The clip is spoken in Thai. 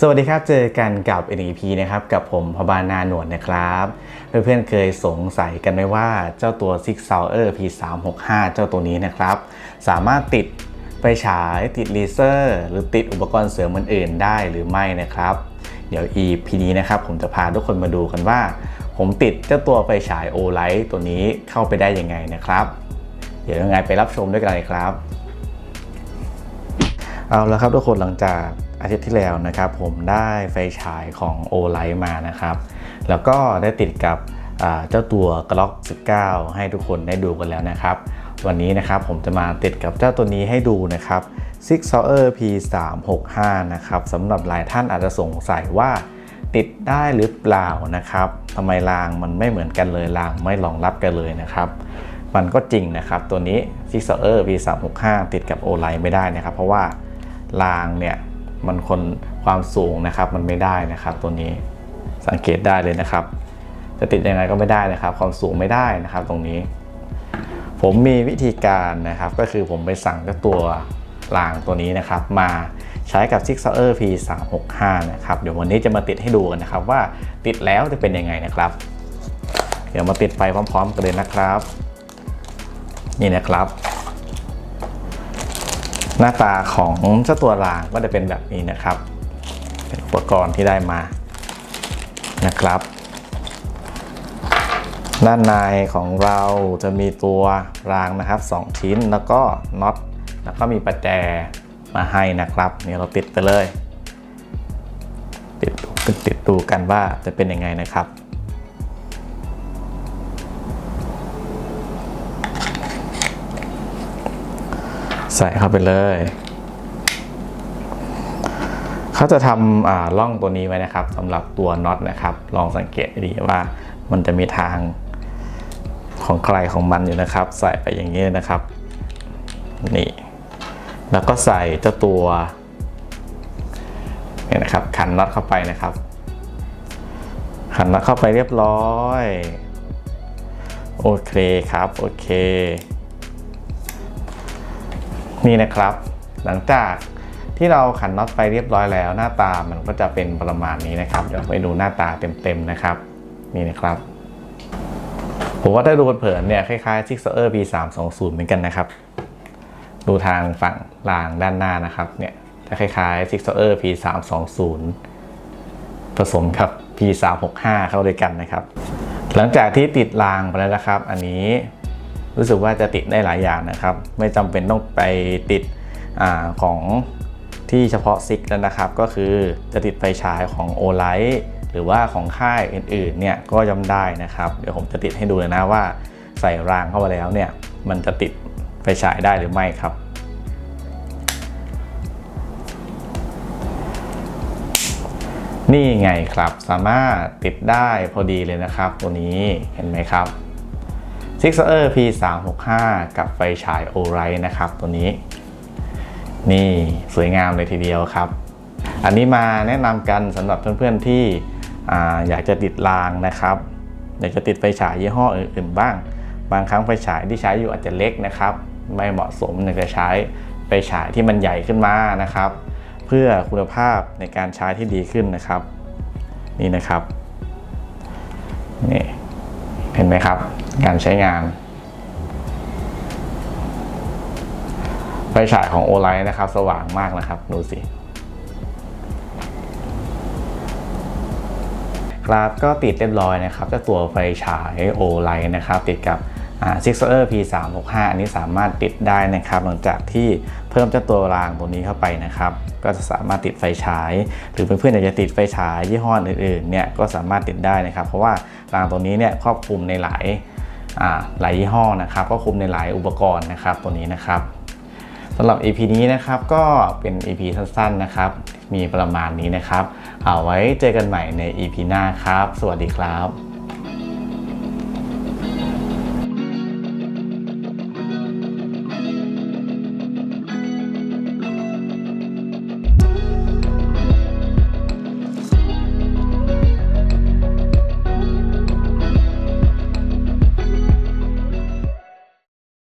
สวัสดีครับ เจอกันกับ NEP นะครับ กับผมพบานาหนวดนะครับ เพื่อนๆเคยสงสัยกันไหมว่าเจ้าตัว Six Sauer P365 เจ้าตัวนี้นะครับ สามารถติดไฟฉายติดเลเซอร์ หรือติดอุปกรณ์เสริมอื่นๆได้หรือไม่นะครับ เดี๋ยว EP นี้นะครับ ผมจะพาทุกคนมาดูกันว่า ผมติดเจ้าตัวไฟฉาย o l i g h t ตัวนี้เข้าไปได้ยังไงนะครับ เดี๋ยวยังไงไปรับชมด้วยกันเลยครับ เอาละครับทุกคนหลังจาก อาทิตย์ที่แล้วนะครับผมได้ไฟฉายของ o l i g h t มานะครับ แล้วก็ได้ติดกับเจ้าตัว Glock 19 ให้ทุกคนได้ดูกันแล้วนะครับ วันนี้นะครับผมจะมาติดกับเจ้าตัวนี้ให้ดูนะครับ Six Sauer P365 นะครับสำหรับหลายท่านอาจจะสงสัยว่าติดได้หรือเปล่านะครับทำไมรางมันไม่เหมือนกันเลยรางไม่รองรับกันเลยนะครับมันก็จริงนะครับตัวนี้ Six Sauer P365 ติดกับ o l i g h t ไม่ได้นะครับ เพราะว่ารางเนี่ย มันคนความสูงนะครับมันไม่ได้นะครับ ตัวนี้สังเกตได้เลยนะครับ จะติดยังไงก็ไม่ได้นะครับ ความสูงไม่ได้นะครับ ตรงนี้ ผมมีวิธีการนะครับ ก็คือผมไปสั่งตัวรางตัวนี้นะครับ มาใช้กับ Six Sauer P365 นะครับเดี๋ยววันนี้จะมาติดให้ดูกันนะครับ ว่าติดแล้วจะเป็นยังไงนะครับ เดี๋ยวมาติดไฟพร้อม ๆ กันเลยนะครับ นี่นะครับ หน้าตาของเจ้าตัวรางก็จะเป็นแบบนี้นะครับ เป็นอุปกรณ์ที่ได้มานะครับ ด้านในของเราจะมีตัวรางนะครับ 2 ชิ้นแล้วก็น็อตแล้วก็มีประแจมาให้นะครับนี่เราติดไปเลย ติดติดดูกันว่าจะเป็นยังไงนะครับ ใส่เข้าไปเลยเขาจะทำอ่าร่องตัวนี้ไว้นะครับสำหรับตัวน็อตนะครับ ลองสังเกตดีว่ามันจะมีทางของใครของมันอยู่นะครับ ใส่ไปอย่างนี้นะครับนี่แล้วก็ใส่เจ้าตัวนี่นะครับขันน็อตเข้าไปนะครับ ขันน็อตเข้าไปเรียบร้อย โอเคครับ โอเค นี่นะครับ หลังจากที่เราขันน็อตไปเรียบร้อยแล้ว หน้าตามันก็จะเป็นประมาณนี้นะครับเดี๋ยวไปดูหน้าตาเต็มๆนะครับ นี่นะครับ ผมว่าถ้าดูเผินเนี่ยคล้ายๆ Six Sauer P320 เหมือนกันนะครับ ดูทางฝั่งรางด้านหน้านะครับเนี่ยจะคล้ายๆ Six Sauer P320 ผสมกับ P365 เข้าด้วยกันนะครับ หลังจากที่ติดรางไปแล้วนะครับ อันนี้ รู้สึกว่าจะติดได้หลายอย่างนะครับ ไม่จำเป็นต้องไปติดอของที่เฉพาะซิกแล้วนะครับ ก็คือจะติดไฟฉายของ o l i g h t หรือว่าของค่ายอื่นๆเนี่ยก็ย่อมได้นะครับ เดี๋ยวผมจะติดให้ดูเลยนะว่าใส่รางเข้าไปแล้วเนี่ยมันจะติดไฟฉายได้หรือไม่ครับนี่ไงครับสามารถติดได้พอดีเลยนะครับ ตัวนี้เห็นไหมครับ Six Sauer P365 กับไฟฉาย o r i g h t นะครับตัวนี้ นี่สวยงามเลยทีเดียวครับ อันนี้มาแนะนำกันสำหรับเพื่อนๆที่ออยากจะติดรางนะครับ อยากจะติดไฟฉายยี่ห้ออื่นๆบ้าง บางครั้งไฟฉายที่ใช้อยู่อาจจะเล็กนะครับ ไม่เหมาะสมอยากจะใช้ไฟฉายที่มันใหญ่ขึ้นมานะครับ เพื่อคุณภาพในการใช้ที่ดีขึ้นนะครับ นี่นะครับนี่ เห็นไหมครับ การใช้งาน ไฟฉายของโอไลท์นะครับ สว่างมากนะครับ ดูสิครับก็ติดเรียบร้อยนะครับเจ้าตัวไฟฉายโอไลท์นะครับ ติดกับ Sixer P365 อันนี้สามารถติดได้นะครับ หลังจากที่ พิ่มเจ้าตัวรางตัวนี้เข้าไปนะครับ ก็จะสามารถติดไฟฉาย หรือเพื่อนๆอยากจะติดไฟฉายยี่ห้ออื่นๆเนี่ยก็สามารถติดได้นะครับ เพราะว่ารางตัวนี้เนี่ยครอบคลุมในหลายอ่าหลายยี่ห้อนะครับ ก็คลุมในหลายอุปกรณ์นะครับตัวนี้นะครับสำหรับ EP นี้นะครับก็เป็น EP สั้นๆนะครับ มีประมาณนี้นะครับ เอาไว้เจอกันใหม่ใน EP หน้าครับ สวัสดีครับ